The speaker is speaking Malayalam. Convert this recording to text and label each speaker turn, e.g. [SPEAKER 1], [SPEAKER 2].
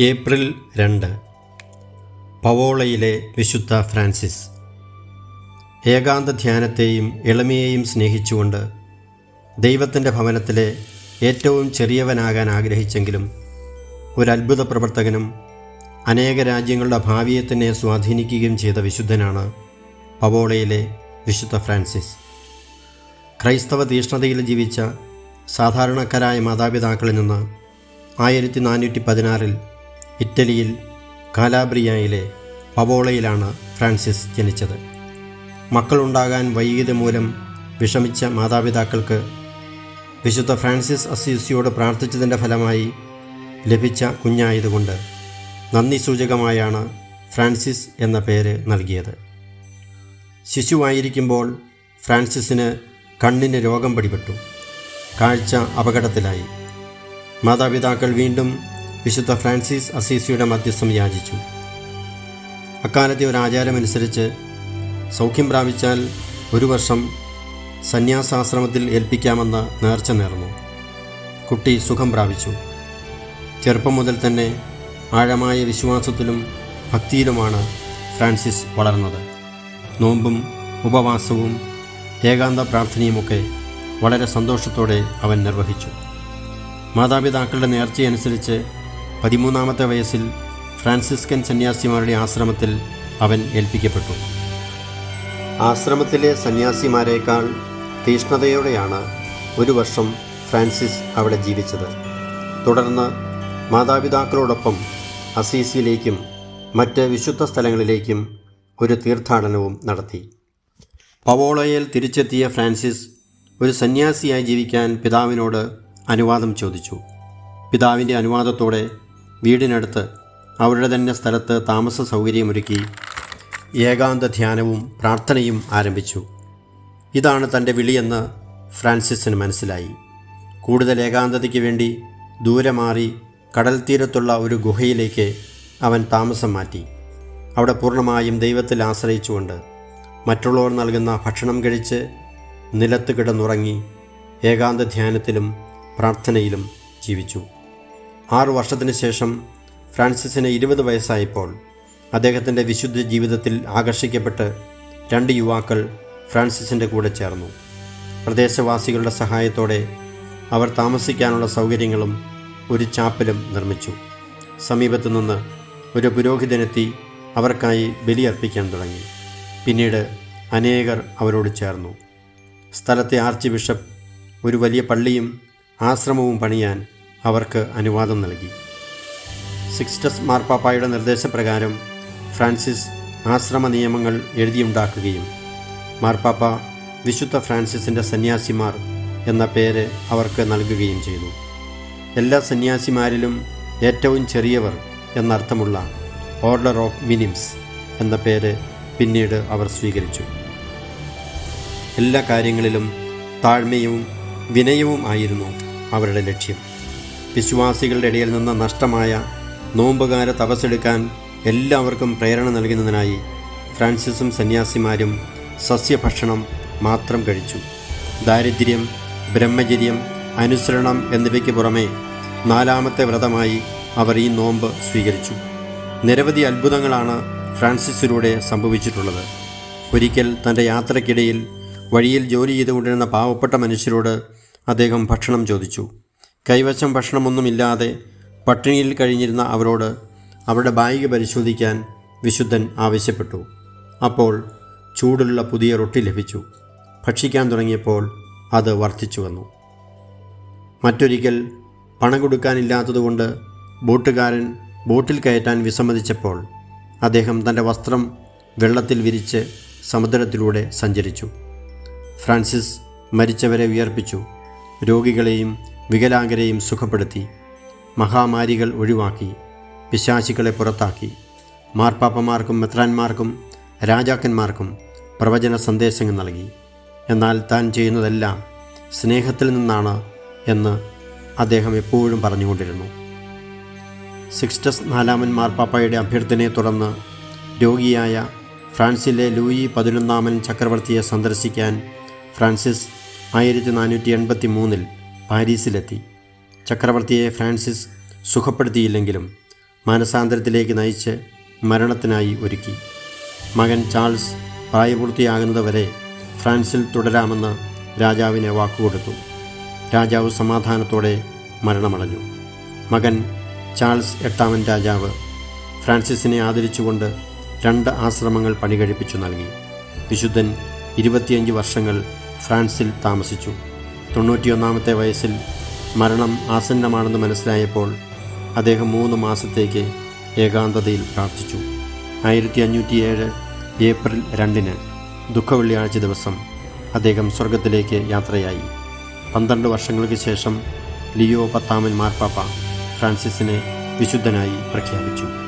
[SPEAKER 1] ഏപ്രിൽ രണ്ട്. പവോളയിലെ വിശുദ്ധ ഫ്രാൻസിസ്. ഏകാന്ത ധ്യാനത്തെയും എളിമയെയും സ്നേഹിച്ചുകൊണ്ട് ദൈവത്തിന്റെ ഭവനത്തിലെ ഏറ്റവും ചെറിയവനാകാൻ ആഗ്രഹിച്ചെങ്കിലും ഒരു അത്ഭുത പ്രവർത്തകനും അനേക രാജ്യങ്ങളുടെ ഭാവിയെ തന്നെ സ്വാധീനിക്കുകയും ചെയ്ത വിശുദ്ധനാണ് പവോളയിലെ വിശുദ്ധ ഫ്രാൻസിസ്. ക്രൈസ്തവ തീഷ്ണതയിൽ ജീവിച്ച സാധാരണക്കാരായ മാതാപിതാക്കളിൽ നിന്ന് ആയിരത്തി നാനൂറ്റി പതിനാറിൽ ഇറ്റലിയിൽ കാലാബ്രിയയിലെ പവോളയിലാണ് ഫ്രാൻസിസ് ജനിച്ചത്. മക്കളുണ്ടാകാൻ വൈകിയത് മൂലം വിഷമിച്ച മാതാപിതാക്കൾക്ക് വിശുദ്ധ ഫ്രാൻസിസ് അസീസിയോട് പ്രാർത്ഥിച്ചതിന്റെ ഫലമായി ലഭിച്ച കുഞ്ഞായതുകൊണ്ട് നന്ദി സൂചകമായാണ് ഫ്രാൻസിസ് എന്ന പേര് നൽകിയത്. ശിശുവായിരിക്കുമ്പോൾ ഫ്രാൻസിസിന് കണ്ണിന് രോഗം പിടിപെട്ടു. കാഴ്ച അപകടത്തിലായി. മാതാപിതാക്കൾ വീണ്ടും വിശുദ്ധ ഫ്രാൻസിസ് അസീസിയുടെ മധ്യസ്ഥം യാചിച്ചു. അക്കാലത്തെ ഒരു ആചാരമനുസരിച്ച് സൗഖ്യം പ്രാപിച്ചാൽ ഒരു വർഷം സന്യാസാശ്രമത്തിൽ ഏൽപ്പിക്കാമെന്ന് നേർച്ച നേർന്നു. കുട്ടി സുഖം പ്രാപിച്ചു. ചെറുപ്പം മുതൽ തന്നെ ആഴമായ വിശ്വാസത്തിലും ഭക്തിയിലുമാണ് ഫ്രാൻസിസ് വളർന്നത്. നോമ്പും ഉപവാസവും ഏകാന്ത പ്രാർത്ഥനയുമൊക്കെ വളരെ സന്തോഷത്തോടെ അവൻ നിർവഹിച്ചു. മാതാപിതാക്കളുടെ നേർച്ചയനുസരിച്ച് പതിമൂന്നാമത്തെ വയസ്സിൽ ഫ്രാൻസിസ്കൻ സന്യാസിമാരുടെ ആശ്രമത്തിൽ അവൻ ഏൽപ്പിക്കപ്പെട്ടു. ആശ്രമത്തിലെ സന്യാസിമാരേക്കാൾ തീഷ്ണതയോടെയാണ് ഒരു വർഷം ഫ്രാൻസിസ് അവിടെ ജീവിച്ചത്. തുടർന്ന് മാതാപിതാക്കളോടൊപ്പം അസീസിയിലേക്കും മറ്റ് വിശുദ്ധ സ്ഥലങ്ങളിലേക്കും ഒരു തീർത്ഥാടനവും നടത്തി. പവോളയിൽ തിരിച്ചെത്തിയ ഫ്രാൻസിസ് ഒരു സന്യാസിയായി ജീവിക്കാൻ പിതാവിനോട് അനുവാദം ചോദിച്ചു. പിതാവിന്റെ അനുവാദത്തോടെ വീടിനടുത്ത് അവരുടെ തന്നെ സ്ഥലത്ത് താമസ സൗകര്യമൊരുക്കി ഏകാന്ത ധ്യാനവും പ്രാർത്ഥനയും ആരംഭിച്ചു. ഇതാണ് തന്റെ വിളിയെന്ന് ഫ്രാൻസിസിന് മനസ്സിലായി. കൂടുതൽ ഏകാന്തതയ്ക്ക് വേണ്ടി ദൂരെ മാറി കടൽ തീരത്തുള്ള ഒരു ഗുഹയിലേക്ക് അവൻ താമസം മാറ്റി. അവിടെ പൂർണമായും ദൈവത്തിൽ ആശ്രയിച്ചുകൊണ്ട് മറ്റുള്ളവർ നൽകുന്ന ഭക്ഷണം കഴിച്ച് നിലത്ത് കിടന്നുറങ്ങി ഏകാന്ത ധ്യാനത്തിലും പ്രാർത്ഥനയിലും ജീവിച്ചു. ആറു വർഷത്തിന് ശേഷം ഫ്രാൻസിസിന് ഇരുപത് വയസ്സായപ്പോൾ അദ്ദേഹത്തിന്റെ വിശുദ്ധ ജീവിതത്തിൽ ആകർഷിക്കപ്പെട്ട് രണ്ട് യുവാക്കൾ ഫ്രാൻസിസിന്റെ കൂടെ ചേർന്നു. പ്രദേശവാസികളുടെ സഹായത്തോടെ അവർ താമസിക്കാനുള്ള സൗകര്യങ്ങളും ഒരു ചാപ്പലും നിർമ്മിച്ചു. സമീപത്തു നിന്ന് ഒരു പുരോഹിതനെത്തി അവർക്കായി ബലിയർപ്പിക്കാൻ തുടങ്ങി. പിന്നീട് അനേകർ അവരോട് ചേർന്നു. സ്ഥലത്തെ ആർച്ച് ബിഷപ്പ് ഒരു വലിയ പള്ളിയും ആശ്രമവും പണിയാൻ അവർക്ക് അനുവാദം നൽകി. സിക്സ്റ്റസ് മാർപ്പാപ്പായുടെ നിർദ്ദേശപ്രകാരം ഫ്രാൻസിസ് ആശ്രമ നിയമങ്ങൾ എഴുതിയുണ്ടാക്കുകയും മാർപ്പാപ്പ വിശുദ്ധ ഫ്രാൻസിസിന്റെ സന്യാസിമാർ എന്ന പേര് അവർക്ക് നൽകുകയും ചെയ്തു. എല്ലാ സന്യാസിമാരിലും ഏറ്റവും ചെറിയവർ എന്നർത്ഥമുള്ള ഓർഡർ ഓഫ് മിനിംസ് എന്ന പേര് പിന്നീട് അവർ സ്വീകരിച്ചു. എല്ലാ കാര്യങ്ങളിലും താഴ്മയും വിനയവും ആയിരുന്നു അവരുടെ ലക്ഷ്യം. വിശ്വാസികളുടെ ഇടയിൽ നിന്ന് നഷ്ടമായ നോമ്പുകാര തപസ്സെടുക്കാൻ എല്ലാവർക്കും പ്രേരണ നൽകുന്നതിനായി ഫ്രാൻസിസും സന്യാസിമാരും സസ്യഭക്ഷണം മാത്രം കഴിച്ചു. ദാരിദ്ര്യം ബ്രഹ്മചര്യം അനുസരണം എന്നിവയ്ക്ക് പുറമെ നാലാമത്തെ വ്രതമായി അവർ ഈ നോമ്പ് സ്വീകരിച്ചു. നിരവധി അത്ഭുതങ്ങളാണ് ഫ്രാൻസിസിലൂടെ സംഭവിച്ചിട്ടുള്ളത്. ഒരിക്കൽ തന്റെ യാത്രക്കിടയിൽ വഴിയിൽ ജോലി ചെയ്തുകൊണ്ടിരുന്ന പാവപ്പെട്ട മനുഷ്യരോട് അദ്ദേഹം ഭക്ഷണം ചോദിച്ചു. കൈവശം ഭക്ഷണമൊന്നുമില്ലാതെ പട്ടിണിയിൽ കഴിഞ്ഞിരുന്ന അവരോട് അവരുടെ ബായിക പരിശോധിക്കാൻ വിശുദ്ധൻ ആവശ്യപ്പെട്ടു. അപ്പോൾ ചൂടുള്ള പുതിയ റൊട്ടി ലഭിച്ചു. ഭക്ഷിക്കാൻ തുടങ്ങിയപ്പോൾ അത് വർദ്ധിച്ചു വന്നു. മറ്റൊരിക്കൽ പണം കൊടുക്കാനില്ലാത്തതുകൊണ്ട് ബോട്ടുകാരൻ ബോട്ടിൽ കയറ്റാൻ വിസമ്മതിച്ചപ്പോൾ അദ്ദേഹം തന്റെ വസ്ത്രം വെള്ളത്തിൽ വിരിച്ച് സമുദ്രത്തിലൂടെ സഞ്ചരിച്ചു. ഫ്രാൻസിസ് മരിച്ചവരെ ഉയർപ്പിച്ചു. രോഗികളെയും വികലാംഗരെയും സുഖപ്പെടുത്തി മഹാമാരികൾ ഒഴിവാക്കി പിശാചികളെ പുറത്താക്കി മാർപ്പാപ്പമാർക്കും മെത്രാന്മാർക്കും രാജാക്കന്മാർക്കും പ്രവചന സന്ദേശങ്ങൾ നൽകി. എന്നാൽ താൻ ചെയ്യുന്നതെല്ലാം സ്നേഹത്തിൽ നിന്നാണ് എന്ന് അദ്ദേഹം എപ്പോഴും പറഞ്ഞുകൊണ്ടിരുന്നു. സിക്സ്റ്റസ് നാലാമൻ മാർപ്പാപ്പയുടെ അഭ്യർത്ഥനയെ തുടർന്ന് രോഗിയായ ഫ്രാൻസിലെ ലൂയി പതിനൊന്നാമൻ ചക്രവർത്തിയെ സന്ദർശിക്കാൻ ഫ്രാൻസിസ് ആയിരത്തി നാനൂറ്റി എൺപത്തി മൂന്നിൽ പാരീസിലെത്തി. ചക്രവർത്തിയെ ഫ്രാൻസിസ് സുഖപ്പെടുത്തിയില്ലെങ്കിലും മാനസാന്തരത്തിലേക്ക് നയിച്ച് മരണത്തിനായി ഒരുക്കി. മകൻ ചാൾസ് പ്രായപൂർത്തിയാകുന്നതുവരെ ഫ്രാൻസിൽ തുടരാമെന്ന് രാജാവിനെ വാക്കുകൊടുത്തു. രാജാവ് സമാധാനത്തോടെ മരണമടഞ്ഞു. മകൻ ചാൾസ് എട്ടാമൻ രാജാവ് ഫ്രാൻസിസിനെ ആദരിച്ചുകൊണ്ട് രണ്ട് ആശ്രമങ്ങൾ പണികഴിപ്പിച്ചു നൽകി. വിശുദ്ധൻ ഇരുപത്തിയഞ്ച് വർഷങ്ങൾ ഫ്രാൻസിൽ താമസിച്ചു. തൊണ്ണൂറ്റിയൊന്നാമത്തെ വയസ്സിൽ മരണം ആസന്നമാണെന്ന് മനസ്സിലായപ്പോൾ അദ്ദേഹം മൂന്ന് മാസത്തേക്ക് ഏകാന്തതയിൽ പ്രാർത്ഥിച്ചു. ആയിരത്തി അഞ്ഞൂറ്റി ഏഴ് ഏപ്രിൽ രണ്ടിന് ദുഃഖവെള്ളിയാഴ്ച ദിവസം അദ്ദേഹം സ്വർഗത്തിലേക്ക് യാത്രയായി. പന്ത്രണ്ട് വർഷങ്ങൾക്ക് ശേഷം ലിയോ പത്താമൻ മാർപ്പാപ്പ ഫ്രാൻസിസിനെ വിശുദ്ധനായി പ്രഖ്യാപിച്ചു.